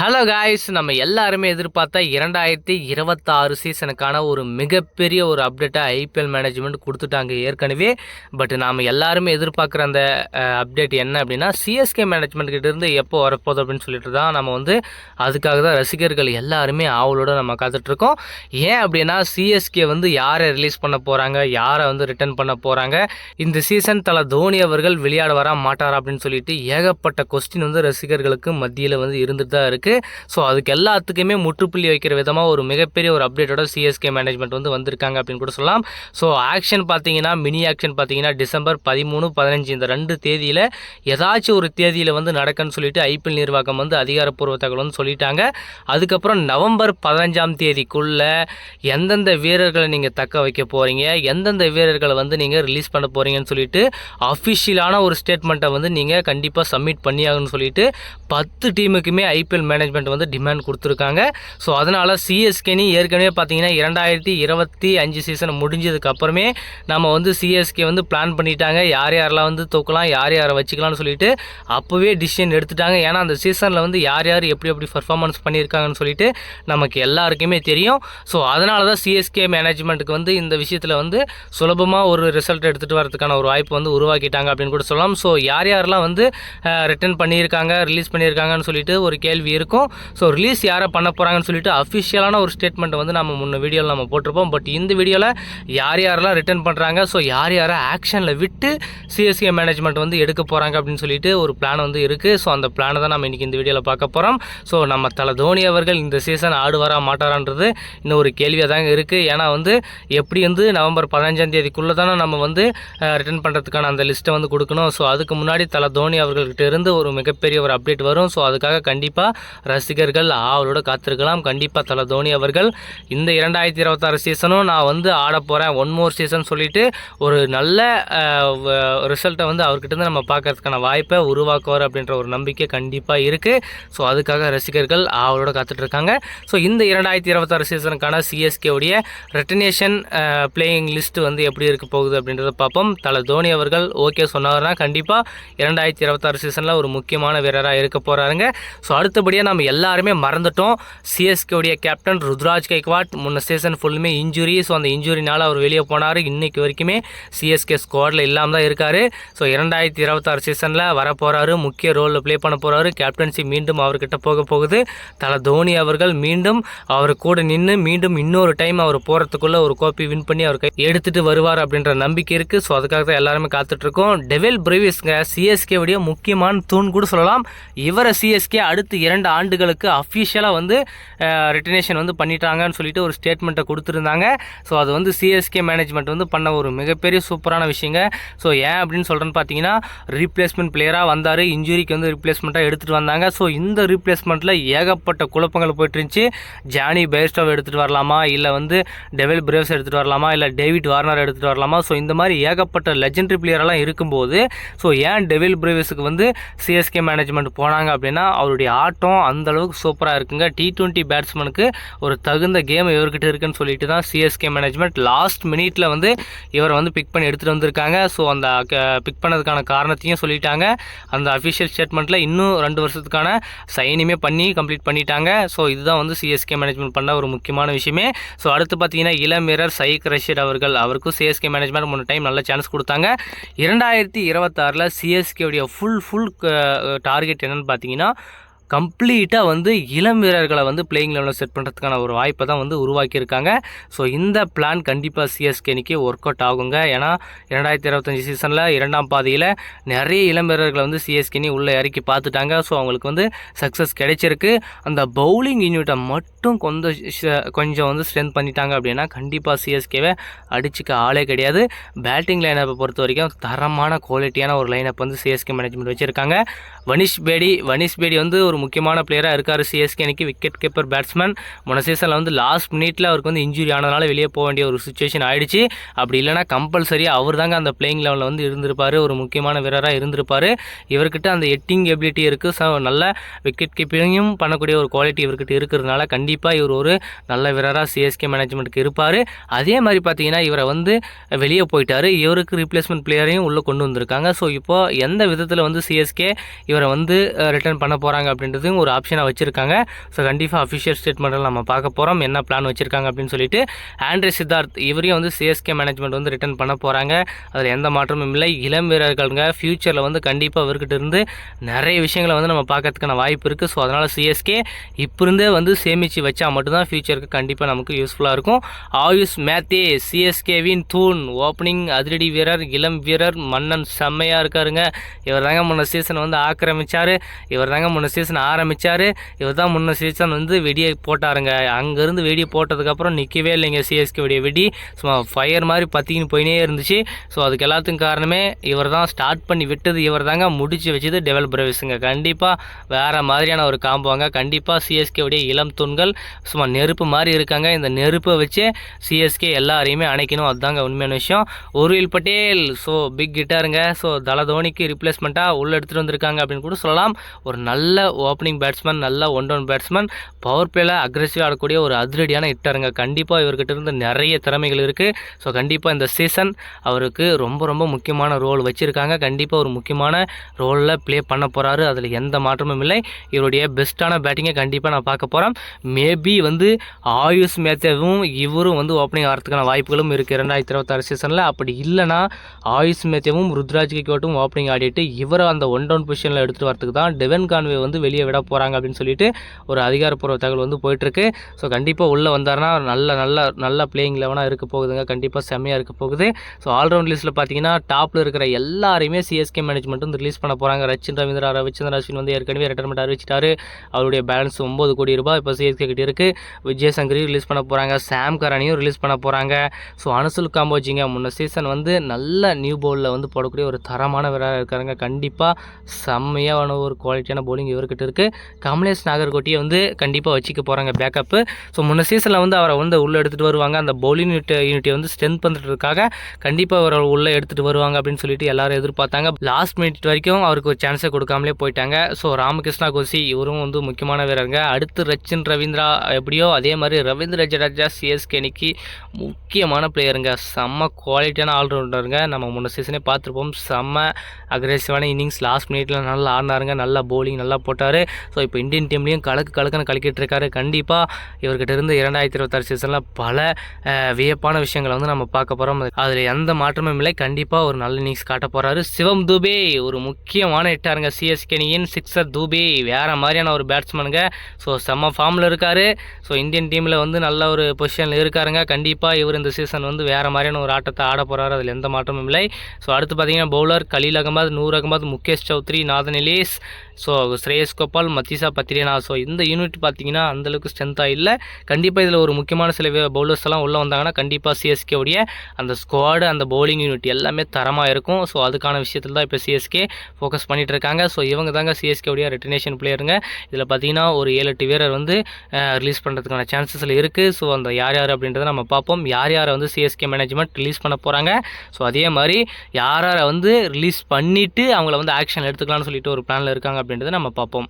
Hello guys நம்ம எல்லாருமே எதிர்பார்த்த இரண்டாயிரத்தி இருபத்தாறு சீசனுக்கான ஒரு மிகப்பெரிய ஒரு அப்டேட்டை ஐபிஎல் மேனேஜ்மெண்ட் கொடுத்துட்டாங்க ஏற்கனவே. பட் நாம் எல்லாருமே எதிர்பார்க்குற அந்த அப்டேட் என்ன அப்படின்னா சிஎஸ்கே மேனேஜ்மெண்ட் கிட்டேருந்து எப்போ வரப்போகுது அப்படின்னு சொல்லிட்டு தான் நம்ம வந்து அதுக்காக தான் ரசிகர்கள் எல்லாருமே ஆவலோடு நம்ம காத்துட்ருக்கோம் ஏன் அப்படின்னா சிஎஸ்கே வந்து யாரை ரிலீஸ் பண்ண போகிறாங்க யாரை வந்து ரிட்டர்ன் பண்ண போகிறாங்க இந்த சீசன் தலை தோனி அவர்கள் விளையாட வர மாட்டாரா அப்படின்னு சொல்லிட்டு ஏகப்பட்ட கொஸ்டின் வந்து ரசிகர்களுக்கு மத்தியில் வந்து இருந்துட்டு தான் இருக்குது ஸோ அதுக்கு எல்லாத்துக்குமே முற்றுப்புள்ளி வைக்கிற விதமாக ஒரு மிகப்பெரிய ஒரு அப்டேட்டோட சிஎஸ்கே மேனேஜ்மெண்ட் வந்து வந்திருக்காங்க அப்படின்னு கூட சொல்லலாம். ஸோ ஆக்ஷன் பார்த்தீங்கன்னா மினி ஆக்ஷன் பார்த்தீங்கன்னா டிசம்பர் பதிமூணு பதினஞ்சு இந்த ரெண்டு தேதியில் ஏதாச்சும் ஒரு தேதியில் வந்து நடக்குன்னு சொல்லிட்டு ஐபிஎல் நிர்வாகம் வந்து அதிகாரப்பூர்வ தகவல் வந்து சொல்லிட்டாங்க. அதுக்கப்புறம் நவம்பர் பதினஞ்சாம் தேதிக்குள்ள எந்தெந்த வீரர்களை நீங்கள் தக்க வைக்க போகிறீங்க எந்தெந்த வீரர்களை வந்து நீங்கள் ரிலீஸ் பண்ண போகிறீங்கன்னு சொல்லிட்டு அஃபிஷியலான ஒரு ஸ்டேட்மெண்ட்டை வந்து நீங்கள் கண்டிப்பாக சப்மிட் பண்ணியாகணும்னு சொல்லிட்டு பத்து டீமுக்குமே ஐபிஎல் மேனேஜ் மேனேஜ்மெண்ட் வந்து டிமாண்ட் கொடுத்துருக்காங்க. ஸோ அதனால் சிஎஸ்கேனி ஏற்கனவே பார்த்தீங்கன்னா இரண்டாயிரத்தி இருபத்தி அஞ்சு சீசன் முடிஞ்சதுக்கு அப்புறமே நம்ம வந்து சிஎஸ்கே வந்து பிளான் பண்ணிட்டாங்க. யார் யாரெல்லாம் வந்து தூக்கலாம் யார் யாரை வச்சுக்கலாம்னு சொல்லிட்டு அப்போவே டிசிஷன் எடுத்துட்டாங்க. ஏன்னா அந்த சீசனில் வந்து யார் யார் எப்படி எப்படி பர்ஃபார்மன்ஸ் பண்ணியிருக்காங்கன்னு சொல்லிட்டு நமக்கு எல்லாருக்குமே தெரியும். ஸோ அதனால தான் சிஎஸ்கே மேனேஜ்மெண்ட்டுக்கு வந்து இந்த விஷயத்தில் வந்து சுலபமாக ஒரு ரிசல்ட் எடுத்துகிட்டு வரதுக்கான ஒரு வாய்ப்பு வந்து உருவாக்கிட்டாங்க அப்படின்னு கூட சொல்லலாம். ஸோ யார் யாரெல்லாம் வந்து ரிட்டர்ன் பண்ணியிருக்காங்க ரிலீஸ் பண்ணியிருக்காங்கன்னு சொல்லிட்டு ஒரு கேள்வி இருக்கும். இருக்கும். ஸோ ரிலீஸ் யாரை பண்ண போகிறாங்கன்னு சொல்லிட்டு அஃபிஷியலான ஒரு ஸ்டேட்மெண்ட் வந்து நம்ம முன்ன வீடியோவில் நம்ம போட்டிருப்போம். பட் இந்த வீடியோவில் யார் யாரெல்லாம் ரிட்டர்ன் பண்ணுறாங்க ஸோ யார் யாரை ஆக்ஷனில் விட்டு சிஎஸ்கே மேனேஜ்மெண்ட் வந்து எடுக்க போகிறாங்க அப்படின்னு சொல்லிட்டு ஒரு பிளான் வந்து இருக்குது ஸோ அந்த பிளானை தான் நம்ம இன்றைக்கி இந்த வீடியோவில் பார்க்க போகிறோம் ஸோ நம்ம தலை தோனி அவர்கள் இந்த சீசன் ஆடுவாரா மாட்டாரான்றது இன்னும் ஒரு கேள்வியாக தாங்க இருக்குது ஏன்னா வந்து எப்படி வந்து நவம்பர் பதினஞ்சாம் தேதிக்குள்ளே தானே நம்ம வந்து ரிட்டர்ன் பண்ணுறதுக்கான அந்த லிஸ்ட்டை வந்து கொடுக்கணும். ஸோ அதுக்கு முன்னாடி தலை தோனி அவர்கள்கிட்ட இருந்து ஒரு மிகப்பெரிய ஒரு அப்டேட் வரும். ஸோ அதுக்காக கண்டிப்பாக ரசிகர்கள் ஆவலோடு காத்திருக்கலாம். கண்டிப்பாக தலை தோனி அவர்கள் இந்த இரண்டாயிரத்தி இருபத்தாறு சீசனும் நான் வந்து ஆட போகிறேன் ஒன் மோர் சீசன் சொல்லிவிட்டு ஒரு நல்ல ரிசல்ட்டை வந்து அவர்கிட்டருந்து நம்ம பார்க்கறதுக்கான வாய்ப்பை உருவாக்குவார் அப்படின்ற ஒரு நம்பிக்கை கண்டிப்பாக இருக்குது ஸோ அதுக்காக ரசிகர்கள் ஆவலோடு காத்துட்ருக்காங்க. ஸோ இந்த இரண்டாயிரத்தி இருபத்தாறு சீசனுக்கான சிஎஸ்கேவுடைய ரெட்டனேஷன் பிளேயிங் லிஸ்ட் வந்து எப்படி இருக்க போகுது அப்படின்றத பார்ப்போம் தலை தோனி அவர்கள் ஓகே சொன்னார்னா கண்டிப்பாக இரண்டாயிரத்தி இருபத்தாறு சீசனில் ஒரு முக்கியமான வீரராக இருக்க போகிறாருங்க ஸோ அடுத்தபடியாக நம்ம எல்லாருமே மறந்துட்டோம். சிஎஸ்கேவுடைய கேப்டன் ருத்ராஜ் கைக்வாட் முன்ன சீசன் ஃபுல்லுமே இன்ஜுரி ஸோ அந்த இன்ஜுரினால் அவர் வெளியே போனார். இன்னைக்கு வரைக்குமே சிஎஸ்கே ஸ்குவாடில் இல்லாமல் தான் இருக்கார். ஸோ இரண்டாயிரத்தி இருபத்தாறு சீசனில் வரப்போகிறாரு முக்கிய ரோலில் ப்ளே பண்ண போகிறாரு கேப்டன்சி மீண்டும் அவர்கிட்ட போக போகுது. தலை தோனி அவர்கள் மீண்டும் அவர் கூட நின்று மீண்டும் இன்னொரு டைம் அவர் போகிறதுக்குள்ளே ஒரு கோப்பி வின் பண்ணி அவர் கை எடுத்துகிட்டு வருவார் அப்படின்ற நம்பிக்கை இருக்குது ஸோ அதுக்காக தான் எல்லாருமே காத்துட்ருக்கோம் டெவில் பிரிவிஸ்ங்க சிஎஸ்கேவுடைய முக்கியமான தூண் கூட சொல்லலாம். இவரை சிஎஸ்கே அடுத்து இரண்டு ஆண்டுகளுக்கு அஃபிஷியலாக வந்து ரிட்டனேஷன் வந்து பண்ணிட்டாங்கன்னு சொல்லிட்டு ஒரு ஸ்டேட்மெண்ட்டை கொடுத்துருந்தாங்க. ஸோ அது வந்து சிஎஸ்கே மேனேஜ்மெண்ட் வந்து பண்ண ஒரு மிகப்பெரிய சூப்பரான விஷயங்க. ஸோ ஏன் அப்படின்னு சொல்கிறேன்னு பார்த்தீங்கன்னா ரீப்ளேஸ்மெண்ட் பிளேயராக வந்தார். இன்ஜுரிக்கு வந்து ரீப்ளேஸ்மெண்ட்டாக எடுத்துகிட்டு வந்தாங்க. ஸோ இந்த ரீப்ளேஸ்மெண்ட்டில் ஏகப்பட்ட குழப்பங்கள் போயிட்டு இருந்துச்சு. ஜானி பேர்ஸ்டாவ் எடுத்துகிட்டு வரலாமா? இல்லை வந்து டெவல் பிரேவ்ஸ் எடுத்துகிட்டு வரலாமா? இல்லை டேவிட் வார்னர் எடுத்துகிட்டு வரலாமா? ஸோ இந்த மாதிரி ஏகப்பட்ட லெஜெண்டரி பிளேயரெல்லாம் இருக்கும்போது ஸோ ஏன் டெவில் பிரேவிஸுக்கு வந்து சிஎஸ்கே மேனேஜ்மெண்ட் போனாங்க அப்படின்னா அவருடைய ஆட்டம் அந்த அளவுக்கு சூப்பராக இருக்குங்க. டி டுவெண்ட்டி பேட்ஸ்மேனுக்கு ஒரு தகுந்த கேம் இவர்கிட்ட இருக்குன்னு சொல்லிட்டு தான் சிஎஸ்கே மேனேஜ்மெண்ட் லாஸ்ட் மினிட்ல வந்து இவரை வந்து பிக் பண்ணி எடுத்துகிட்டு வந்திருக்காங்க. ஸோ அந்த பிக் பண்ணதுக்கான காரணத்தையும் சொல்லிட்டாங்க. அந்த அஃபிஷியல் ஸ்டேட்மெண்ட்டில் இன்னும் ரெண்டு வருஷத்துக்கான சைனுமே பண்ணி கம்ப்ளீட் பண்ணிட்டாங்க. ஸோ இதுதான் வந்து சிஎஸ்கே மேனேஜ்மெண்ட் பண்ண ஒரு முக்கியமான விஷயமே. ஸோ அடுத்து பார்த்தீங்கன்னா இளம் வீரர் சைக் ரஷீத் அவர்கள். அவருக்கும் சிஎஸ்கே மேனேஜ்மெண்ட் மூணு டைம் நல்ல சான்ஸ் கொடுத்தாங்க. இரண்டாயிரத்தி இருபத்தாறில் சிஎஸ்கேவுடைய ஃபுல் ஃபுல் டார்கெட் என்னன்னு பார்த்தீங்கன்னா கம்ப்ளீட்டாக வந்து இளம் வீரர்களை வந்து பிளேயிங் லெவலில் செட் பண்ணுறதுக்கான ஒரு வாய்ப்பை தான் வந்து உருவாக்கியிருக்காங்க. ஸோ இந்த பிளான் கண்டிப்பாக சிஎஸ்கேனிக்கு ஒர்க் அவுட் ஆகுங்க. ஏன்னா இரண்டாயிரத்தி இருபத்தஞ்சி சீசனில் இரண்டாம் பாதியில் நிறைய இளம் வீரர்களை வந்து சிஎஸ்கேனி உள்ளே இறக்கி பார்த்துட்டாங்க. ஸோ அவங்களுக்கு வந்து சக்ஸஸ் கிடைச்சிருக்கு. அந்த பவுலிங் யூனிட்டை மட்டும் கொஞ்சம் கொஞ்சம் வந்து ஸ்ட்ரென்த் பண்ணிட்டாங்க அப்படின்னா கண்டிப்பாக சிஎஸ்கேவை அடிச்சுக்க ஆளே கிடையாது. பேட்டிங் லைனப்பை பொறுத்த வரைக்கும் தரமான குவாலிட்டியான ஒரு லைனப் வந்து சிஎஸ்கே மேனேஜ்மெண்ட் வச்சுருக்காங்க. வனிஷ் பேடி வனிஷ் பேடி வந்து ஒரு முக்கியமான பிளேயராக இருக்கார் சிஎஸ்கே அன்னைக்கு விக்கெட் கீப்பர் பேட்ஸ்மேன் முன்ன சீசனில் வந்து லாஸ்ட் மினிட்ல அவருக்கு வந்து இன்ஜுரி ஆனதுனால வெளியே போக வேண்டிய ஒரு சுச்சுவேஷன் ஆயிடுச்சு. அப்படி இல்லைனா கம்பல்சரியாக அவர் தாங்க அந்த பிளேயிங் லெவலில் வந்து இருந்திருப்பார். ஒரு முக்கியமான வீரராக இருந்திருப்பார். இவர்கிட்ட அந்த எட்டிங் எபிலிட்டி இருக்குது ஸோ நல்ல விக்கெட் கீப்பிங்கும் பண்ணக்கூடிய ஒரு குவாலிட்டி இவர்கிட்ட இருக்கிறதுனால கண்டிப்பாக இவர் ஒரு நல்ல வீரராக சிஎஸ்கே மேனேஜ்மெண்ட்டுக்கு இருப்பார். அதே மாதிரி பார்த்தீங்கன்னா இவரை வந்து வெளியே போயிட்டார். இவருக்கு ரீப்ளேஸ்மெண்ட் பிளேயரையும் உள்ளே கொண்டு வந்திருக்காங்க. ஸோ இப்போ எந்த விதத்தில் வந்து சிஎஸ்கே இவரை வந்து ரிட்டர்ன் பண்ண போகிறாங்க அப்படின்னு அப்படின்றதும் ஒரு ஆப்ஷனாக வச்சுருக்காங்க. ஸோ கண்டிப்பாக அஃபிஷியல் ஸ்டேட்மெண்ட்டில் நம்ம பார்க்க போகிறோம் என்ன பிளான் வச்சுருக்காங்க அப்படின்னு சொல்லிட்டு ஆண்ட்ரே சித்தார்த் இவரையும் வந்து சிஎஸ்கே மேனேஜ்மெண்ட் வந்து ரிட்டர்ன் பண்ண போகிறாங்க அதில் எந்த மாற்றமும் இல்லை. இளம் வீரர்களுங்க ஃப்யூச்சரில் வந்து கண்டிப்பாக அவர்கிட்ட இருந்து நிறைய விஷயங்களை வந்து நம்ம பார்க்கறதுக்கான வாய்ப்பு இருக்குது ஸோ அதனால் சிஎஸ்கே இப்போ இருந்தே வந்து சேமித்து வச்சா மட்டும்தான் ஃப்யூச்சருக்கு கண்டிப்பாக நமக்கு யூஸ்ஃபுல்லாக இருக்கும். ஆயுஷ் மேத்தே சிஎஸ்கேவின் தூண் ஓப்பனிங் அதிரடி வீரர் இளம் வீரர் மன்னன் செம்மையாக இருக்காருங்க. இவர் தாங்க முன்ன சீசன் வந்து ஆக்கிரமிச்சார். இவர் தாங்க முன்ன சீசன் ஆரம்பித்தார் இவர் தான் முன்ன சீசன் வந்து வெடியை போட்டாருங்க. அங்கேருந்து வெடி போட்டதுக்கப்புறம் நிற்கவே இல்லைங்க சிஎஸ்கே வெடி. சும்மா ஃபயர் மாதிரி பற்றிக்கின்னு போயினே இருந்துச்சு. ஸோ அதுக்கு எல்லாத்துக்கும் காரணமே இவர் தான் ஸ்டார்ட் பண்ணி விட்டது இவர் தாங்க முடிச்சு வச்சது டெவலப் கண்டிப்பாக வேறு மாதிரியான ஒரு காம்போங்க கண்டிப்பாக சிஎஸ்கே உடைய இளம் தூண்கள் சும்மா நெருப்பு மாதிரி இருக்காங்க. இந்த நெருப்பை வச்சு சிஎஸ்கே எல்லாரையுமே அணைக்கணும். அதுதாங்க உண்மையான விஷயம். ஒருவில் பட்டேல் ஸோ பிக் கிட்டாருங்க ஸோ தலதோனிக்கு ரிப்ளேஸ்மெண்ட்டாக உள்ளே எடுத்துகிட்டு வந்திருக்காங்க அப்படின்னு கூட சொல்லலாம். ஒரு நல்ல ஓப்பனிங் பேட்ஸ்மேன் நல்ல ஒன் டவுன் பேட்ஸ்மேன் பவர் பிளேல அக்ரெசிவாக ஆடக்கூடிய ஒரு அதிரடியான ஹிட்டருங்க கண்டிப்பாக இவர்கிட்ட இருந்து நிறைய திறமைகள் இருக்குது ஸோ கண்டிப்பாக இந்த சீசன் அவருக்கு ரொம்ப ரொம்ப முக்கியமான ரோல் வச்சுருக்காங்க. கண்டிப்பாக ஒரு முக்கியமான ரோலில் ப்ளே பண்ண போகிறாரு அதில் எந்த மாற்றமும் இல்லை. இவருடைய பெஸ்ட்டான பேட்டிங்கை கண்டிப்பாக நான் பார்க்க போகிறேன் மேபி வந்து ஆயுஷ் மேத்தேவும் இவரும் வந்து ஓப்பனிங் ஆகிறதுக்கான வாய்ப்புகளும் இருக்குது இரண்டாயிரத்தி இருபத்தாறு சீசனில் அப்படி இல்லைனா ஆயுஷ் மேத்தேவும் ருத்ராஜ் கோட்டும் ஓப்பனிங் ஆடிட்டு இவரை அந்த ஒன் டவுன் பொசிஷனில் எடுத்துகிட்டு வரதுக்கு தான் டெவன் கான்வே வந்து வெளியே விட போகிறாங்க அப்படின்னு சொல்லிட்டு ஒரு அதிகாரப்பூர்வ தகவல் வந்து போயிட்டுருக்கு. ஸோ கண்டிப்பாக உள்ளே வந்தாருன்னா நல்ல நல்ல நல்ல பிளேயிங் லெவனாக இருக்க போகுதுங்க. கண்டிப்பாக செம்மையாக இருக்க போகுது. ஸோ ஆல்ரவுண்ட் லிஸ்ட்டில் பார்த்தீங்கன்னா டாப்பில் இருக்கிற எல்லாருமே சிஎஸ்கே மேனேஜ்மெண்ட் வந்து ரிலீஸ் பண்ண போகிறாங்க ரச்சின் ரவீந்திரா ரவிச்சந்திர அஸ்வின் வந்து ஏற்கனவே ரிட்டைர்மெண்ட் அறிவிச்சிட்டாரு. அவருடைய பேலன்ஸ் ஒம்பது கோடி ரூபாய் இப்போ சிஎஸ்கே கிட்ட இருக்குது விஜய் சங்கரையும் ரிலீஸ் பண்ண போகிறாங்க சாம் கரானியும் ரிலீஸ் பண்ண போகிறாங்க ஸோ அனுசுல் காம்போஜிங்க முன்ன சீசன் வந்து நல்ல நியூ பவுலில் வந்து போடக்கூடிய ஒரு தரமான வீரராக இருக்காருங்க கண்டிப்பாக செம்மையான ஒரு குவாலிட்டியான பவுலிங் இவர்கிட்ட இருக்குது கமலேஷ் நாகர்கோட்டியை வந்து கண்டிப்பாக வச்சுக்க போகிறாங்க பேக்கப்பு ஸோ முன்ன சீசனில் வந்து அவரை வந்து உள்ளே எடுத்துகிட்டு வருவாங்க. அந்த பவுலிங் யூனிட் யூனிட்டை வந்து ஸ்ட்ரென்த் பண்ணுறதுக்காக கண்டிப்பாக அவரை உள்ளே எடுத்துகிட்டு வருவாங்க அப்படின்னு சொல்லிட்டு எல்லாரும் எதிர்பார்த்தாங்க. லாஸ்ட் மினிட் வரைக்கும் அவருக்கு ஒரு சான்ஸை கொடுக்காமலே போயிட்டாங்க. ஸோ ராமகிருஷ்ணா கோசி இவரும் வந்து முக்கியமான வீரருங்க. அடுத்து ரச்சின் ரவீந்திரா எப்படியோ அதே மாதிரி ரவீந்திர ஜடேஜா சிஎஸ்கே அன்னைக்கு முக்கியமான பிளேயருங்க செம்ம குவாலிட்டியான ஆல்ரவுண்டருங்க நம்ம முன்ன சீசனே பார்த்துருப்போம். செம்ம அக்ரெசிவான இன்னிங்ஸ் லாஸ்ட் மினிட்ல நல்லா ஆடினாருங்க. நல்லா bowling நல்லா போட்டார். ஸோ இப்போ இந்தியன் டீம்லேயும் கலக்கு கலக்குன்னு கலக்கிட்டு இருக்காரு கண்டிப்பாக இவர்கிட்ட இருந்து இரண்டாயிரத்தி இருபத்தாறு சீசனில் பல வியப்பான விஷயங்களை வந்து நம்ம பார்க்க போகிறோம் அதில் எந்த மாற்றமும் இல்லை. கண்டிப்பாக ஒரு நல்ல இன்னிங்ஸ் காட்ட போகிறாரு சிவம் தூபே ஒரு முக்கியமான ஹிட்டாருங்க சிஎஸ்கேனியின் சிக்ஸர் தூபே வேறு மாதிரியான ஒரு பேட்ஸ்மேனுங்க ஸோ செம்ம ஃபார்மில் இருக்கார். ஸோ இந்தியன் டீமில் வந்து நல்ல ஒரு பொசிஷனில் இருக்காருங்க. கண்டிப்பாக இவர் இந்த சீசன் வந்து வேறு மாதிரியான ஒரு ஆட்டத்தை ஆட போகிறாரு அதில் எந்த மாற்றமும் இல்லை. ஸோ அடுத்து பார்த்தீங்கன்னா bowler Khaleel Ahmed Noor Ahmad Mukesh Choudhary Nathan Ellis so Shreyas Gopal Matheesha Pathirana so இந்த யூனிட் பார்த்தீங்கன்னா அந்தளவுக்கு ஸ்ட்ரென்த்தாக இல்லை. கண்டிப்பாக இதில் ஒரு முக்கியமான சில பவுலர்ஸ் எல்லாம் உள்ளே வந்தாங்கன்னா கண்டிப்பாக சிஎஸ்கே உடைய அந்த ஸ்குவாடு அந்த பவுலிங் யூனிட் எல்லாமே தரமாக இருக்கும். ஸோ அதுக்கான விஷயத்தில் தான் இப்போ சிஎஸ்கே ஃபோக்கஸ் பண்ணிகிட்டு இருக்காங்க. ஸோ இவங்க தாங்க சிஎஸ்கே உடைய ரிட்டனேஷன் பிளேயருங்க இதில் பார்த்தீங்கன்னா ஒரு ஏழு எட்டு வீரர் வந்து ரிலீஸ் பண்ணுறதுக்கான சான்சஸில் இருக்குது ஸோ அந்த யார் யார் அப்படின்றத நம்ம பார்ப்போம் யார் யாரை வந்து சிஎஸ்கே மேனேஜ்மெண்ட் ரிலீஸ் பண்ண போகிறாங்க ஸோ அதே மாதிரி யார் யாரை வந்து ரிலீஸ் பண்ணிவிட்டு அவங்கள வந்து ஆக்ஷன் எடுத்துக்கலாம்னு சொல்லிட்டு ஒரு பிளானில் இருக்காங்க அப்படின்றத நம்ம பார்ப்போம்